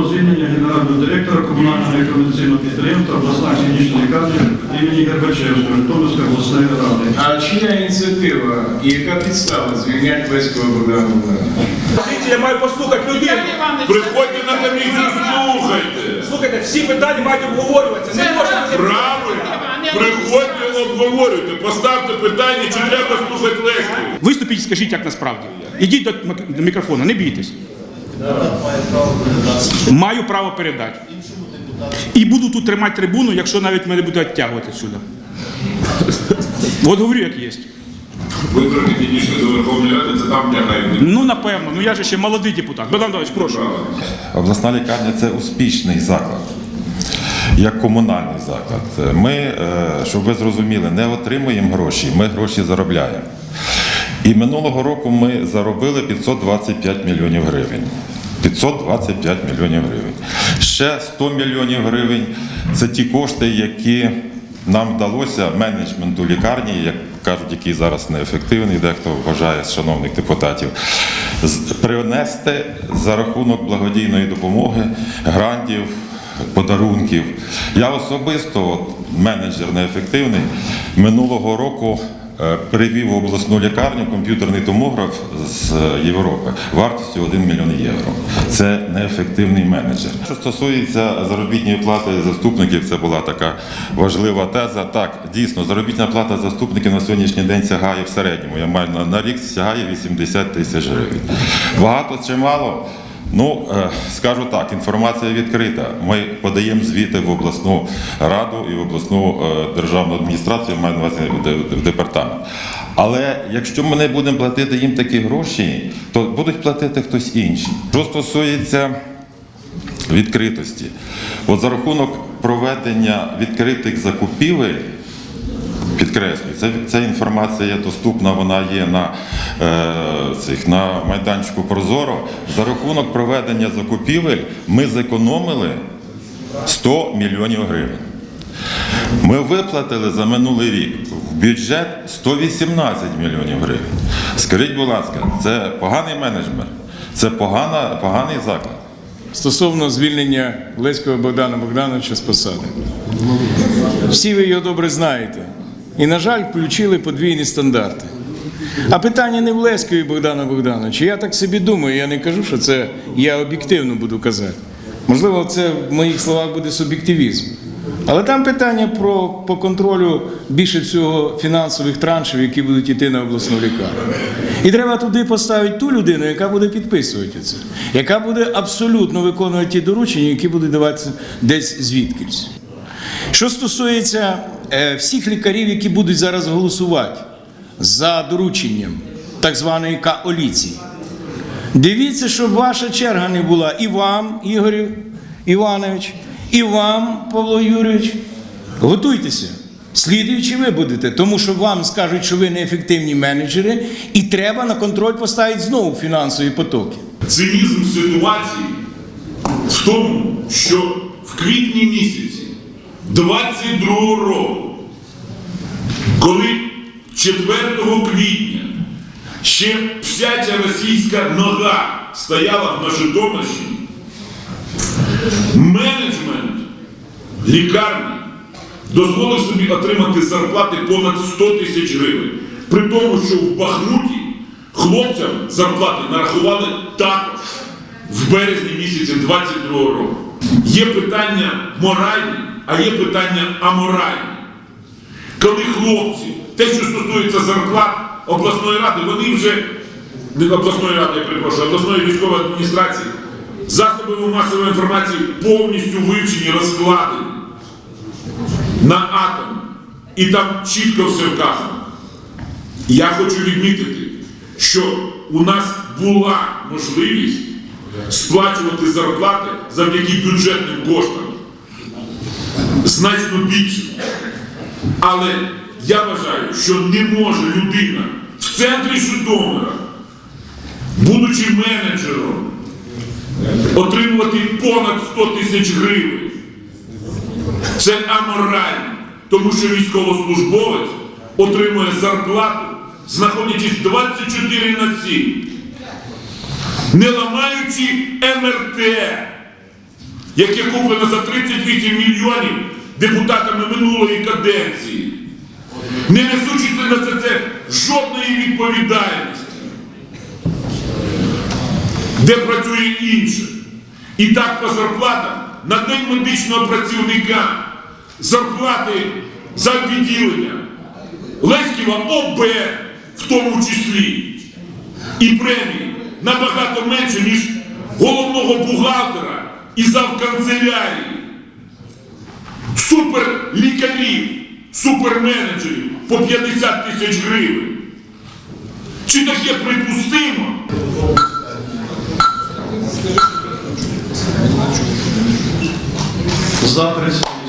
про звільнення генерального директора комунального некомерційного підприємства обласна клінічна лікарня імені Горбачевського Житомирської обласної ради. А чия ініціатива і яка підстава звільняти Леського Богдана Богдановича? Я маю послухати людину. Приходьте на комісію, слухайте. Слухайте, всі питання мають обговорюватися. Не можна Правильно. Приходьте, обговорюйте, поставте питання, чи треба слухати Леську. Виступіть, скажіть, як насправді. Ідіть до мікрофона, не бійтесь. Маю право передати. І буду тут тримати трибуну, якщо навіть мене будуть відтягувати сюди. От говорю, як є. Ви трохи підійшли до Верховної Ради, це там тягають. Ну, напевно, ну я же ще молодий депутат. Богдан Давич, прошу. Обласна лікарня це успішний заклад, як комунальний заклад. Ми, е, щоб ви зрозуміли, не отримуємо гроші, ми гроші заробляємо. І минулого року ми заробили 525 мільйонів гривень. 525 мільйонів гривень. Ще 100 мільйонів гривень це ті кошти, які нам вдалося менеджменту лікарні, як кажуть, який зараз неефективний, дехто вважає з шановних депутатів, принести за рахунок благодійної допомоги, грантів, подарунків. Я особисто, от, менеджер неефективний, минулого року е, привів в обласну лікарню комп'ютерний томограф з Європи вартістю 1 мільйон євро. Це неефективний менеджер. Що стосується заробітної плати заступників, це була така важлива теза. Так, дійсно, заробітна плата заступників на сьогоднішній день сягає в середньому. Я маю на рік сягає 80 тисяч гривень. Багато чи мало? Ну, е, скажу так, інформація відкрита. Ми подаємо звіти в обласну раду і в обласну е, державну адміністрацію, маю на увазі в департамент. Але якщо ми не будемо платити їм такі гроші, то будуть платити хтось інший. Що стосується відкритості, от за рахунок проведення відкритих закупівель. Підкреслюю, це, ця інформація є доступна, вона є на, е, цих, на майданчику Прозоро. За рахунок проведення закупівель ми зекономили 100 мільйонів гривень. Ми виплатили за минулий рік в бюджет 118 мільйонів гривень. Скажіть, будь ласка, це поганий менеджмент, це погана, поганий заклад. Стосовно звільнення Леського Богдана Богдановича з посади. Всі ви його добре знаєте. І, на жаль, включили подвійні стандарти. А питання не в Леськові Богдана Богдановича. Я так собі думаю, я не кажу, що це я об'єктивно буду казати. Можливо, це в моїх словах буде суб'єктивізм. Але там питання про по контролю більше всього фінансових траншів, які будуть йти на обласну лікарню. І треба туди поставити ту людину, яка буде підписувати це, яка буде абсолютно виконувати ті доручення, які будуть даватися десь звідкись. Що стосується е, всіх лікарів, які будуть зараз голосувати за дорученням так званої коаліції, дивіться, щоб ваша черга не була і вам, Ігор Іванович, і вам, Павло Юрійович. Готуйтеся. Слідуючи ви будете, тому що вам скажуть, що ви неефективні менеджери, і треба на контроль поставити знову фінансові потоки. Цинізм ситуації в тому, що в квітні місяці 22 року, коли 4 квітня ще псяча російська нога стояла на Житомирщині, менеджмент лікарні дозволив собі отримати зарплати понад 100 тисяч гривень. При тому, що в Бахмуті хлопцям зарплати нарахували також в березні місяці 22 року. Є питання моральні, а є питання аморальні. Коли хлопці, те, що стосується зарплат обласної ради, вони вже не обласної ради, я перепрошую, обласної військової адміністрації, засобами масової інформації повністю вивчені, розкладені на атом. І там чітко все вказано. Я хочу відмітити, що у нас була можливість сплачувати зарплати завдяки бюджетним коштам значно більше. Але я вважаю, що не може людина в центрі Житомира, будучи менеджером, отримувати понад 100 тисяч гривень. Це аморально, тому що військовослужбовець отримує зарплату, знаходячись 24 на 7, не ламаючи МРТ, яке куплено за 38 мільйонів депутатами минулої каденції, не несучи на це, це жодної відповідальності, де працює інше. І так по зарплатам на день медичного працівника зарплати за відділення Леськіва ОБ в тому числі. І премії набагато менше, ніж головного бухгалтера і завканцелярії. Суперлікарів, суперменеджерів по 50 тисяч гривень. Чи таке припустимо? За 30.